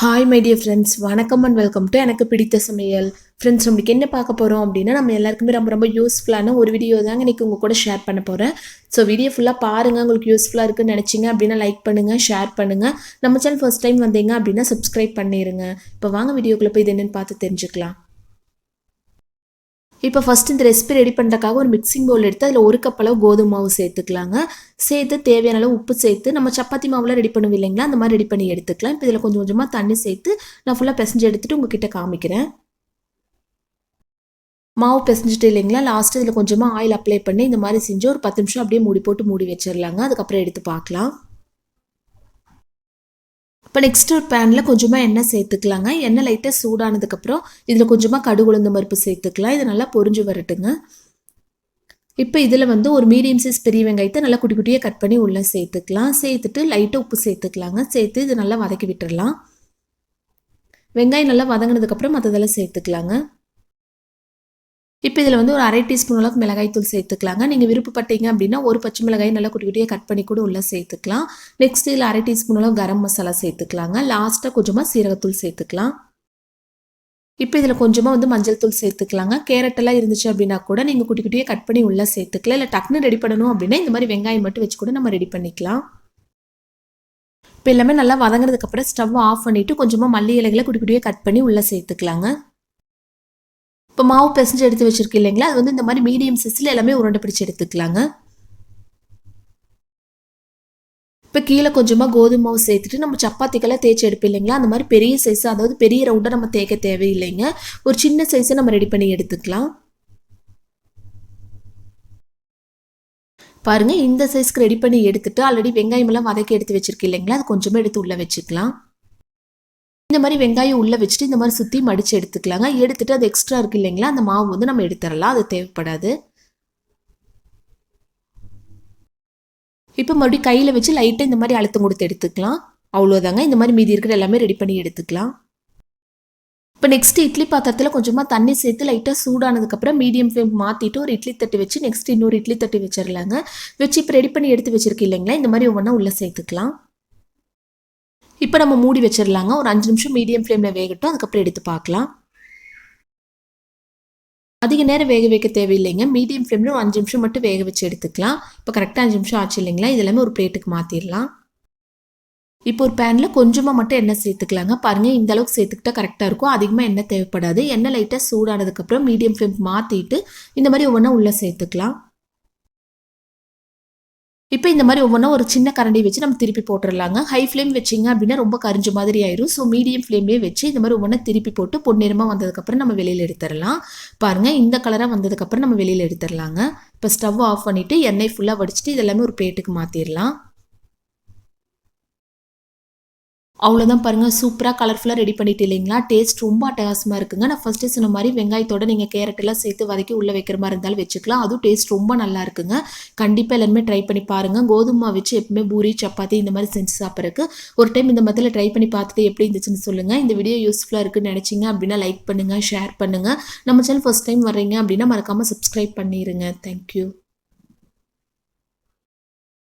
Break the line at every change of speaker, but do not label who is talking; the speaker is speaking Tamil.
ஹாய் மை டியர் ஃப்ரெண்ட்ஸ் வணக்கம் அண்ட் வெல்கம் டு எனக்கு பிடித்த சமையல். ஃப்ரெண்ட்ஸ் நம்மளுக்கு என்ன பார்க்க போகிறோம் அப்படின்னா நம்ம எல்லாருக்குமே ரொம்ப ரொம்ப யூஸ்ஃபுல்லான ஒரு வீடியோ தாங்க இன்றைக்கி உங்கள் கூட ஷேர் பண்ண போகிறேன் ஸோ வீடியோ ஃபுல்லாக பாருங்கள் உங்களுக்கு யூஸ்ஃபுல்லாக இருக்குன்னு நினச்சிங்க அப்படின்னா லைக் பண்ணுங்கள் ஷேர் பண்ணுங்கள் நம்ம சேனல் ஃபர்ஸ்ட் டைம் வந்தீங்க அப்படின்னா சப்ஸ்கிரைப் பண்ணிடுங்க இப்போ வாங்க வீடியோக்குள்ளே போய் இது என்னென்னு பார்த்து தெரிஞ்சுக்கலாம். இப்போ ஃபஸ்ட்டு இந்த ரெசிபி ரெடி பண்ணுறதுக்காக ஒரு மிக்சிங் பவுல் எடுத்து அதில் ஒரு கப் அளவு கோதுமை மாவு சேர்த்துக்கலாங்க. சேர்த்து தேவையான அளவு உப்பு சேர்த்து நம்ம சப்பாத்தி மாவுலாம் ரெடி பண்ணுவோம் இல்லைங்களா? அந்த மாதிரி ரெடி பண்ணி எடுத்துக்கலாம். இப்போ இதில் கொஞ்சம் கொஞ்சமாக தண்ணி சேர்த்து நான் ஃபுல்லாக பிசைஞ்சு எடுத்துகிட்டு உங்ககிட்ட காமிக்கிறேன். மாவு பிசைஞ்சிட்டு இல்லைங்களா? லாஸ்ட்டு இதில் கொஞ்சமாக ஆயில் அப்ளை பண்ணி இந்த மாதிரி செஞ்சு ஒரு பத்து நிமிஷம் அப்படியே மூடி போட்டு மூடி வச்சிடலாங்க அதுக்கப்புறம் எடுத்து பார்க்கலாம். இப்போ நெக்ஸ்ட் ஒரு பேனில் கொஞ்சமாக எண்ணெய் சேர்த்துக்கலாங்க. எண்ணெய் லைட்டாக சூடானதுக்கப்புறம் இதில் கொஞ்சமாக கடுகு உளுந்த பருப்பு சேர்த்துக்கலாம். இது நல்லா பொரிஞ்சு வரட்டுங்க. இப்போ இதில் வந்து ஒரு மீடியம் சைஸ் பெரிய வெங்காயத்தை நல்லா குட்டி குட்டியாக கட் பண்ணி உள்ளே சேர்த்துக்கலாம். சேர்த்துட்டு லைட்டாக உப்பு சேர்த்துக்கலாங்க. சேர்த்து இது நல்லா வதக்கி விட்டுடலாம் வெங்காயம் நல்லா வதங்கினதுக்கப்புறம் மற்றதெல்லாம் சேர்த்துக்கலாங்க. இப்போ இதில் வந்து ஒரு அரை டீஸ்பூன் அளவுக்கு மிளகாய் தூள் சேர்த்துக்கலாங்க. நீங்கள் விருப்பப்பட்டீங்க அப்படின்னா ஒரு பச்சை மிளகாய் நல்லா குட்டி குட்டியாக கட் பண்ணி கூட உள்ளே சேர்த்துக்கலாம். நெக்ஸ்ட் இதில் அரை டீஸ்பூன் அளவு கரம் மசாலா சேர்த்துக்கலாங்க. லாஸ்ட்டாக கொஞ்சமாக சீரகத்தூள் சேர்த்துக்கலாம். இப்போ இதில் கொஞ்சமாக வந்து மஞ்சள் தூள் சேர்த்துக்கலாங்க. கேரட்டெல்லாம் இருந்துச்சு அப்படின்னா கூட நீங்கள் குட்டி குட்டியாக கட் பண்ணி உள்ளே சேர்த்துக்கலாம். இல்லை டக்குன்னு ரெடி பண்ணணும் அப்படின்னா இந்த மாதிரி வெங்காயம் மட்டும் வச்சு கூட நம்ம ரெடி பண்ணிக்கலாம். இப்போ எல்லாமே நல்லா வதங்கினதுக்கப்புறம் ஸ்டவ் ஆஃப் பண்ணிவிட்டு கொஞ்சமாக மல்லி இலைகளை குட்டி குட்டியாக கட் பண்ணி உள்ளே சேர்த்துக்கலாங்க. இப்போ மாவு பிசைஞ்சு எடுத்து வச்சுருக்கு இல்லைங்களா? அது வந்து இந்த மாதிரி மீடியம் சைஸில் எல்லாமே உருண்டை பிடிச்சி எடுத்துக்கலாங்க. இப்போ கீழே கொஞ்சமாக கோதுமை மாவு சேர்த்துட்டு நம்ம சப்பாத்திக்கெல்லாம் தேய்ச்சி எடுப்போம் இல்லைங்களா? அந்த மாதிரி பெரிய சைஸ் அதாவது பெரிய ரவுண்டாக நம்ம தேய்க்க தேவையில்லைங்க. ஒரு சின்ன சைஸை நம்ம ரெடி பண்ணி எடுத்துக்கலாம். பாருங்கள் இந்த சைஸ்க்கு ரெடி பண்ணி எடுத்துட்டு ஆல்ரெடி வெங்காயமெல்லாம் வதக்கி எடுத்து வச்சிருக்கு இல்லைங்களா? அது கொஞ்சமாக எடுத்து உள்ளே வச்சுக்கலாம். இந்த மாதிரி வெங்காயம் உள்ளே வச்சுட்டு இந்த மாதிரி சுற்றி மடித்து எடுத்துக்கலாங்க. எடுத்துட்டு அது எக்ஸ்ட்ரா இருக்குது இல்லைங்களா? அந்த மாவு வந்து நம்ம எடுத்துடலாம். அது தேவைப்படாது. இப்போ மறுபடியும் கையில் வச்சு லைட்டாக இந்த மாதிரி அழுத்தம் கொடுத்து எடுத்துக்கலாம். அவ்வளோதாங்க இந்த மாதிரி மீதி இருக்கிற எல்லாமே ரெடி பண்ணி எடுத்துக்கலாம். இப்போ நெக்ஸ்ட் இட்லி பாத்திரத்தில் கொஞ்சமாக தண்ணி சேர்த்து லைட்டாக சூடானதுக்கப்புறம் மீடியம் ஃப்ளேம் மாற்றிட்டு ஒரு இட்லி தட்டு வச்சு நெக்ஸ்ட் இன்னொரு இட்லி தட்டு வச்சிடலாங்க வச்சு இப்போ ரெடி பண்ணி எடுத்து வச்சுருக்கு இல்லைங்களா? இந்த மாதிரி ஒவ்வொன்றா உள்ளே சேர்த்துக்கலாம். இப்போ நம்ம மூடி வச்சிடலாங்க. ஒரு அஞ்சு நிமிஷம் மீடியம் ஃப்ளேமில் வேகட்டும். அதுக்கப்புறம் எடுத்து பார்க்கலாம். அதிக நேரம் வேக வைக்க தேவையில்லைங்க. மீடியம் ஃப்ளேமில் ஒரு அஞ்சு நிமிஷம் மட்டும் வேக வச்சு எடுத்துக்கலாம். இப்போ கரெக்டாக அஞ்சு நிமிஷம் ஆச்சு இல்லைங்களா? இது எல்லாமே ஒரு பிளேட்டுக்கு மாற்றிடலாம் இப்போ ஒரு பேனில் கொஞ்சமாக மட்டும் எண்ணெய் சேர்த்துக்கலாங்க. பாருங்கள் இந்த அளவுக்கு சேர்த்துக்கிட்டா கரெக்டாக இருக்கும். அதிகமாக எண்ணெய் தேவைப்படாது. எண்ணெய் லைட்டாக சூடானதுக்கப்புறம் மீடியம் ஃப்ளேம் மாற்றிட்டு இந்த மாதிரி ஒவ்வொன்றா உள்ளே சேர்த்துக்கலாம். இப்போ இந்த மாதிரி ஒவ்வொன்றா ஒரு சின்ன கரண்டி வச்சு நம்ம திருப்பி போட்டுடலாங்க ஹை ஃப்ளேம் வச்சிங்க அப்படின்னா ரொம்ப கரிஞ்ச மாதிரி ஆயிரும். ஸோ மீடியம் ஃப்ளேம்லேயே வச்சு இந்த மாதிரி ஒவ்வொன்றா திருப்பி போட்டு பொன்னிறமாக வந்ததுக்கப்புறம் நம்ம வெளியில் எடுத்துடலாம். பாருங்கள் இந்த கலராக வந்ததுக்கப்புறம் நம்ம வெளியில் எடுத்துடலாங்க. இப்போ ஸ்டவ் ஆஃப் பண்ணிவிட்டு எண்ணெய் ஃபுல்லாக வடிச்சிட்டு இதெல்லாமே ஒரு பிளேட்டுக்கு மாற்றிடலாம் அவ்வளோதான் பாருங்கள் சூப்பராக கலர்ஃபுல்லாக ரெடி பண்ணிட்டு இல்லைங்களா? டேஸ்ட் ரொம்ப அட்டகாசமாக இருக்குங்க. நான் ஃபஸ்ட்டு சொன்ன மாதிரி வெங்காயத்தோட நீங்கள் கேரட் எல்லாம் சேர்த்து வதக்கி உள்ளே வைக்கிற மாதிரி இருந்தாலும் வச்சுக்கலாம். அதுவும் டேஸ்ட் ரொம்ப நல்லா இருக்குங்க. கண்டிப்பாக எல்லாருமே ட்ரை பண்ணி பாருங்கள் கோதுமை வச்சு எப்பவுமே பூரி சப்பாத்தி இந்த மாதிரி செஞ்சு சாப்பிட்றதுக்கு. ஒரு டைம் இந்த மாதிரி ட்ரை பண்ணி பார்த்துட்டு எப்படி இருந்துச்சுன்னு சொல்லுங்கள் இந்த வீடியோ யூஸ்ஃபுல்லாக இருக்குன்னு நினச்சிங்க அப்படின்னா லைக் பண்ணுங்கள் ஷேர் பண்ணுங்கள் நம்ம சேனல் ஃபஸ்ட் டைம் வர்றீங்க அப்படின்னா மறக்காமல் சப்ஸ்கிரைப் பண்ணிடுங்க தேங்க்யூ